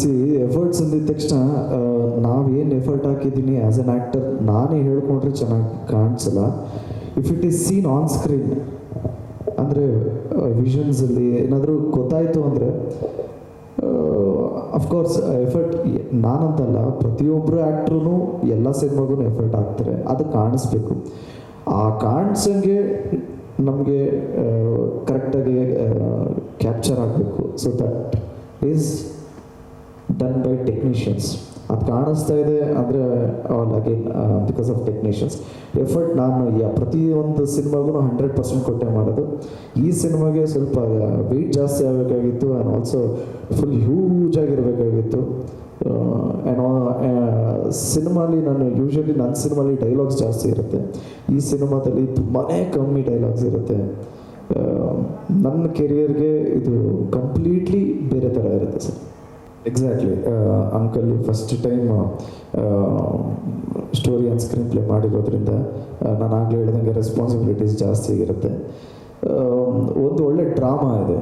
C efforts ಅಂದಿದ ತಕ್ಷಣ ನಾವೇನು effort ಹಾಕಿದ್ದೀನಿ ಆ್ಯಸ್ ಅನ್ ಆ್ಯಕ್ಟರ್ ನಾನೇ ಹೇಳ್ಕೊಂಡ್ರೆ ಚೆನ್ನಾಗಿ ಕಾಣಿಸಲ್ಲ. If it is seen on screen ಅಂದರೆ ವಿಷನ್ಸಲ್ಲಿ ಏನಾದರೂ ಗೊತ್ತಾಯಿತು ಅಂದರೆ ಅಫ್ಕೋರ್ಸ್ ಎಫರ್ಟ್ ನಾನಂತಲ್ಲ ಪ್ರತಿಯೊಬ್ಬರು ಆ್ಯಕ್ಟ್ರೂ ಎಲ್ಲ ಸಿನಿಮಾಗೂ ಎಫರ್ಟ್ ಹಾಕ್ತಾರೆ. ಅದು ಕಾಣಿಸ್ಬೇಕು. ಆ ಕಾಣಿಸಂಗೆ ನಮಗೆ ಕರೆಕ್ಟಾಗಿ ಕ್ಯಾಪ್ಚರ್ ಆಗಬೇಕು. So that is done by technicians ಅದು ಕಾಣಿಸ್ತಾ ಇದೆ ಅಂದರೆ all again because of technicians effort ನಾನು ಪ್ರತಿಯೊಂದು ಸಿನಿಮಾಗೂ ಹಂಡ್ರೆಡ್ ಪರ್ಸೆಂಟ್ ಕೊಟ್ಟೆ ಮಾಡೋದು. ಈ ಸಿನಿಮಾಗೆ ಸ್ವಲ್ಪ ವೆಯ್ಟ್ ಜಾಸ್ತಿ ಆಗಬೇಕಾಗಿತ್ತು ಆ್ಯಂಡ್ ಆಲ್ಸೋ ಫುಲ್ ಹ್ಯೂಜ್ ಆಗಿರಬೇಕಾಗಿತ್ತು. ಸಿನಿಮಾಲಿ ನಾನು ಯೂಶ್ವಲಿ ನನ್ನ ಸಿನಿಮಾಲಿ ಡೈಲಾಗ್ಸ್ ಜಾಸ್ತಿ ಇರುತ್ತೆ. ಈ ಸಿನಿಮಾದಲ್ಲಿ ತುಂಬಾ ಕಮ್ಮಿ ಡೈಲಾಗ್ಸ್ ಇರುತ್ತೆ. ನನ್ನ ಕೆರಿಯರ್ಗೆ ಇದು ಕಂಪ್ಲೀಟ್ಲಿ ಬೇರೆ ಥರ ಇರುತ್ತೆ sir. Exactly uncle first time story and screenplay ಮಾಡಿರೋದ್ರಿಂದ ನಾನು ಆಗಲೇ ಹೇಳಿದಂಗೆ ರೆಸ್ಪಾನ್ಸಿಬಿಲಿಟೀಸ್ ಜಾಸ್ತಿ ಇರುತ್ತೆ ಒಂದು ಒಳ್ಳೆ ಡ್ರಾಮಾ ಇದೆ.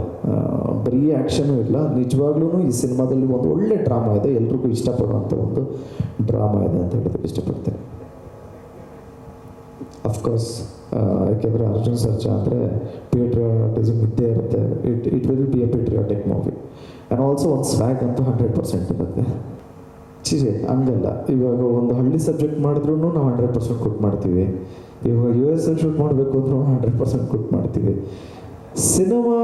ಬರೀ ಆ್ಯಕ್ಷನು ಇಲ್ಲ ನಿಜವಾಗ್ಲೂ ಈ ಸಿನಿಮಾದಲ್ಲಿ ಒಂದು ಒಳ್ಳೆ ಡ್ರಾಮಾ ಇದೆ. ಎಲ್ರಿಗೂ ಇಷ್ಟಪಡುವಂಥ ಒಂದು ಡ್ರಾಮಾ ಇದೆ ಅಂತ ಹೇಳೋದಕ್ಕೆ ಇಷ್ಟಪಡ್ತೇನೆ. ಅಫ್ಕೋರ್ಸ್ ಯಾಕೆಂದರೆ ಅರ್ಜುನ್ ಸರ್ಜಾ ಅಂದರೆ ಪೇಟ್ರಿಯಾಟಿಸಮ್ ಇದ್ದೇ ಇರುತ್ತೆ. It it will be a patriotic movie and also ಒಂದು ಸ್ವ್ಯಾಗ್ ಅಂತೂ ಹಂಡ್ರೆಡ್ ಪರ್ಸೆಂಟ್ ಇರುತ್ತೆ. ಚಿಜೆ ಹಂಗಲ್ಲ. ಇವಾಗ ಒಂದು ಹಳ್ಳಿ ಸಬ್ಜೆಕ್ಟ್ ಮಾಡಿದ್ರೂ ನಾವು ಹಂಡ್ರೆಡ್ ಪರ್ಸೆಂಟ್ ಕೊಟ್ಟು ಮಾಡ್ತೀವಿ. ಇವಾಗ ಯು ಎಸ್ ಎಲ್ ಶೂಟ್ ಮಾಡಬೇಕು ಅಂದ್ರೂ ಹಂಡ್ರೆಡ್ ಪರ್ಸೆಂಟ್ ಕೊಟ್ಟು ಮಾಡ್ತೀವಿ. ಸಿನಿಮಾ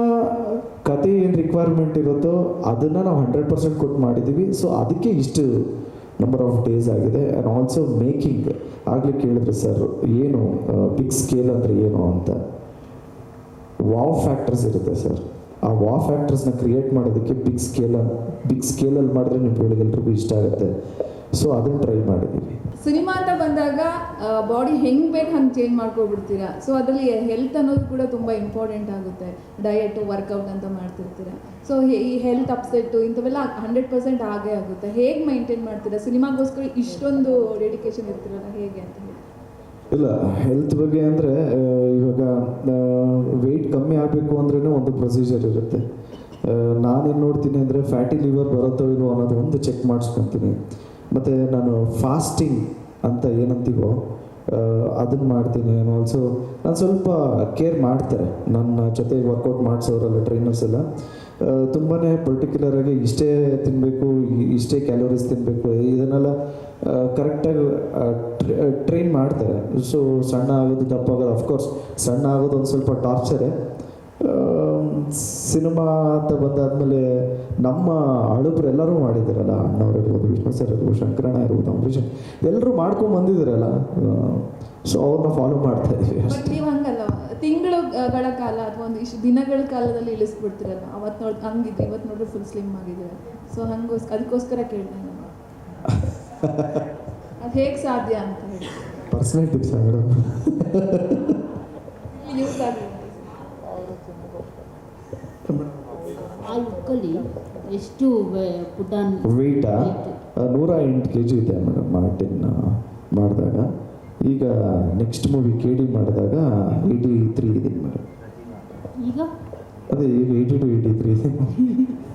ಕತೆ ಏನು ರಿಕ್ವೈರ್ಮೆಂಟ್ ಇರುತ್ತೋ ಅದನ್ನು ನಾವು ಹಂಡ್ರೆಡ್ ಪರ್ಸೆಂಟ್ ಕೊಟ್ಟು ಮಾಡಿದ್ದೀವಿ ಸೊ ಅದಕ್ಕೆ ಇಷ್ಟು ನಂಬರ್ ಆಫ್ ಡೇಸ್ ಆಗಿದೆ. ಆ್ಯಂಡ್ ಆಲ್ಸೋ ಮೇಕಿಂಗ್ ಆಗಲಿ ಕೇಳಿದ್ರು ಸರ್ ಏನು ಬಿಗ್ ಸ್ಕೇಲ್ ಅಂದರೆ ಏನು ಅಂತ. ವಾವ್ ಫ್ಯಾಕ್ಟರ್ಸ್ ಇರುತ್ತೆ ಸರ್ ಆ ವಾ ಫ್ಯಾಕ್ಟರ್ಸ್ನ ಕ್ರಿಯೇಟ್ ಮಾಡೋದಕ್ಕೆ ಬಿಗ್ ಸ್ಕೇಲ್ ಬಿಗ್ ಸ್ಕೇಲಲ್ಲಿ ಮಾಡಿದ್ರೆ ನಿಮ್ಗಳಿಗೆ ಎಲ್ರಿಗೂ ಇಷ್ಟ ಆಗುತ್ತೆ. ಸೊ ಅದನ್ನ ಟ್ರೈ ಮಾಡಿದೀವಿ. ಸಿನಿಮಾ ಅಂತ ಬಂದಾಗ ಬಾಡಿ ಹೆಂಗೆ ಬೇಕು ಹಂಗೆ ಚೇಂಜ್ ಮಾಡ್ಕೊಬಿಡ್ತೀರಾ? ಸೊ ಅದರಲ್ಲಿ ಹೆಲ್ತ್ ಅನ್ನೋದು ಕೂಡ ತುಂಬ ಇಂಪಾರ್ಟೆಂಟ್ ಆಗುತ್ತೆ. ಡಯಟ್ ವರ್ಕೌಟ್ ಅಂತ ಮಾಡ್ತಿರ್ತೀರಾ. ಸೊ ಈ ಹೆಲ್ತ್ ಅಪ್ಸೆಟ್ಟು ಇಂಥವೆಲ್ಲ ಹಂಡ್ರೆಡ್ ಪರ್ಸೆಂಟ್ ಆಗೇ ಆಗುತ್ತೆ. ಹೇಗೆ ಮೈಂಟೈನ್ ಮಾಡ್ತೀರಾ? ಸಿನಿಮಾಗೋಸ್ಕರ ಇಷ್ಟೊಂದು ಡೆಡಿಕೇಶನ್ ಇರ್ತೀರಲ್ಲ ಹೇಗೆ ಅಂತ ಹೇಳಿ. ಇಲ್ಲ ಹೆಲ್ತ್ ಬಗ್ಗೆ ಅಂದರೆ ಇವಾಗ ವೆಯ್ಟ್ ಕಮ್ಮಿ ಆಗಬೇಕು ಅಂದ್ರೂ ಒಂದು ಪ್ರೊಸೀಜರ್ ಇರುತ್ತೆ. ನಾನೇನು ನೋಡ್ತೀನಿ ಅಂದರೆ ಫ್ಯಾಟಿ ಲಿವರ್ ಬರುತ್ತೋ ಇಲ್ಲೋ ಅನ್ನೋದು ಒಂದು ಚೆಕ್ ಮಾಡಿಸ್ಕೊತೀನಿ. ಮತ್ತು ನಾನು ಫಾಸ್ಟಿಂಗ್ ಅಂತ ಏನಂತೀವೋ ಅದನ್ನು ಮಾಡ್ತೀನಿ ಆಲ್ಸೋ ನಾನು ಸ್ವಲ್ಪ ಕೇರ್ ಮಾಡ್ತಾರೆ ನನ್ನ ಜೊತೆ ವರ್ಕೌಟ್ ಮಾಡಿಸೋರಲ್ಲ ಟ್ರೈನರ್ಸ್ ಎಲ್ಲ ತುಂಬಾ ಪರ್ಟಿಕ್ಯುಲರಾಗಿ ಇಷ್ಟೇ ತಿನ್ನಬೇಕು ಇಷ್ಟೇ ಕ್ಯಾಲೋರೀಸ್ ತಿನ್ನಬೇಕು ಇದನ್ನೆಲ್ಲ ಕರೆಕ್ಟಾಗಿ ಟ್ರೈನ್ ಮಾಡ್ತಾರೆ. ಸೊ ಸಣ್ಣ ಆಗೋದು ದಪ್ಪ ಆಗೋದು ಅಫ್ಕೋರ್ಸ್ ಸಣ್ಣ ಆಗೋದು ಒಂದು ಸ್ವಲ್ಪ ಟಾರ್ಚರೇ ಸಿನಿಮಾ ಅಂತ ಬಂದಾದ್ಮೇಲೆ ನಮ್ಮ ಹಳುಬ್ರು ಎಲ್ಲರೂ ಮಾಡಿದಾರಲ್ಲ ಅಣ್ಣವ್ರು ಇರ್ಬೋದು ವಿಷ್ಣು ಸರ್ ಇರ್ಬೋದು ಶಂಕರಣ್ಣ ಇರ್ಬೋದು ಅಂಬರೀಷ್ ಎಲ್ಲರೂ ಮಾಡ್ಕೊಂಡು ಬಂದಿದ್ದಾರಲ್ಲ ಸೊ ಅವ್ರನ್ನ ಫಾಲೋ ಮಾಡ್ತಾ ಇದ್ವಿ ಬಟ್ ನೀವು ಹಂಗಲ್ಲ ತಿಂಗಳುಗಳ ಕಾಲ ಅಥವಾ ಒಂದು ಇಷ್ಟು ದಿನಗಳ ಕಾಲದಲ್ಲಿ ಇಳಿಸ್ಬಿಡ್ತೀರಲ್ಲ ಅವತ್ತು ನೋಡಿ ಹಂಗಿದ್ರೆ ಇವತ್ತು ನೋಡಿದ್ರೆ ಫುಲ್ ಸ್ಲಿಮ್ ಆಗಿದ್ದೀರ ಸೊ ಹಂಗೋಸ್ ಅದಕ್ಕೋಸ್ಕರ ಕೇಳಿದೆ ನಾನು ಅದು ಹೇಗೆ ಸಾಧ್ಯ ಅಂತ ಹೇಳಿ. ಪರ್ಸನಲ್ ಟಿಪ್ಸ್ ಮೇಡಮ್ ಯೂಸ್ ಆಗಿದೆ ಲುಕ್ಕಲ್ಲಿ ಎಷ್ಟು ವೆಯ್ಟಾ ನೂರ ಎಂಟು ಕೆ ಜಿ ಇದೆ ಮೇಡಮ್ ಮಾರ್ಟಿನ್ ಮಾಡಿದಾಗ. ಈಗ ನೆಕ್ಸ್ಟ್ ಮೂವಿ ಕೆ ಡಿ ಮಾಡಿದಾಗ ಏಯ್ಟಿ ತ್ರೀ ಇದೆ ಮೇಡಮ್. ಈಗ? ಅದೇ ಈಗ ಏಯ್ಟಿ ಟು ಏಯ್ಟಿ ತ್ರೀ ಇದೆ.